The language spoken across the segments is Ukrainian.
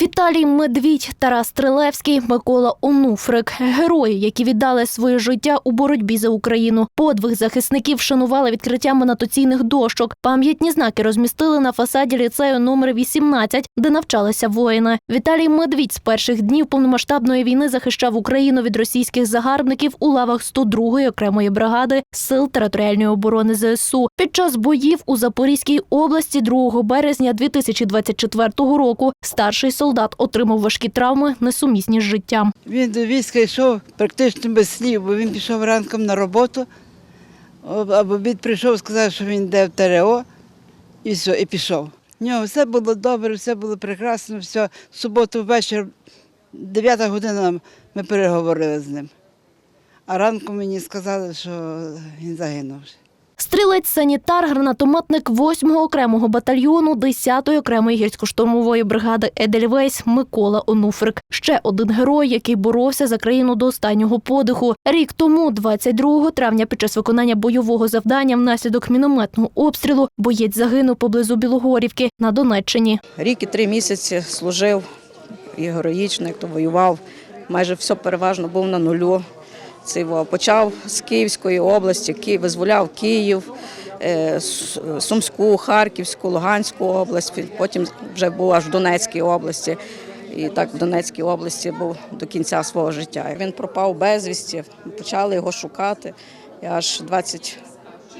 Віталій Медвідь, Тарас Стрелевський, Микола Онуфрик герої, які віддали своє життя у боротьбі за Україну. Подвиг захисників вшанували відкриттям анотаційних дощок. Пам'ятні знаки розмістили на фасаді ліцею номер 18, де навчалися воїни. Віталій Медвідь з перших днів повномасштабної війни захищав Україну від російських загарбників у лавах 102-ї окремої бригади сил територіальної оборони ЗСУ. Під час боїв у Запорізькій області 2 березня 2024 року старший солдат отримав важкі травми, несумісні з життям. Він до війська йшов практично без слів, бо він пішов ранком на роботу, об- а в обід прийшов, сказав, що він йде в ТРО, і все, і пішов. В нього все було добре, все було прекрасно, все. В суботу ввечері, 9 година, ми переговорили з ним. А ранком мені сказали, що він загинув. Стрілець санітар, гранатометник 8-го окремого батальйону 10-ї окремої гірсько-штурмової бригади Едельвейс Микола Онуфрик. Ще один герой, який боровся за країну до останнього подиху. Рік тому, 22 травня, під час виконання бойового завдання внаслідок мінометного обстрілу, боєць загинув поблизу Білогорівки на Донеччині. Рік і три місяці служив і героїчно, як то воював. Майже все переважно був на нулю. Його почав з Київської області, Київ визволяв Київ, е, Сумську, Харківську, Луганську область. Потім вже був аж в Донецькій області. І так в Донецькій області був до кінця свого життя. Він пропав безвісті, почали його шукати. Я аж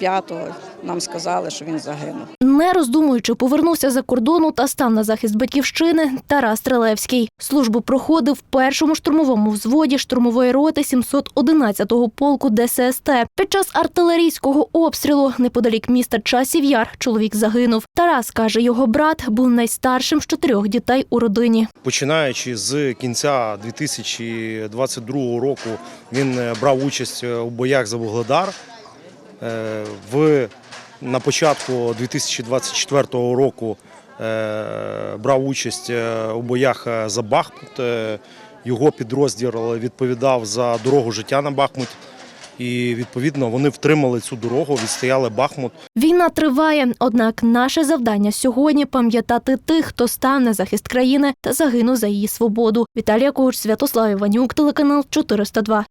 25-го нам сказали, що він загинув. Не роздумуючи, повернувся за кордону та став на захист батьківщини Тарас Стрелевський. Службу проходив в першому штурмовому взводі штурмової роти 711-го полку ДССТ. Під час артилерійського обстрілу неподалік міста Часів Яр чоловік загинув. Тарас каже, його брат був найстаршим з чотирьох дітей у родині. Починаючи з кінця 2022 року, він е, брав участь у боях за Вугледар. Е, В, на початку 2024 року е, брав участь е, у боях за Бахмут. Його підрозділ відповідав за дорогу життя на Бахмут. І відповідно вони втримали цю дорогу, відстояли Бахмут. Війна триває, однак наше завдання сьогодні пам'ятати тих, хто став на захист країни та загинув за її свободу. Віталія Когуч, Святослав Іванюк, телеканал 402.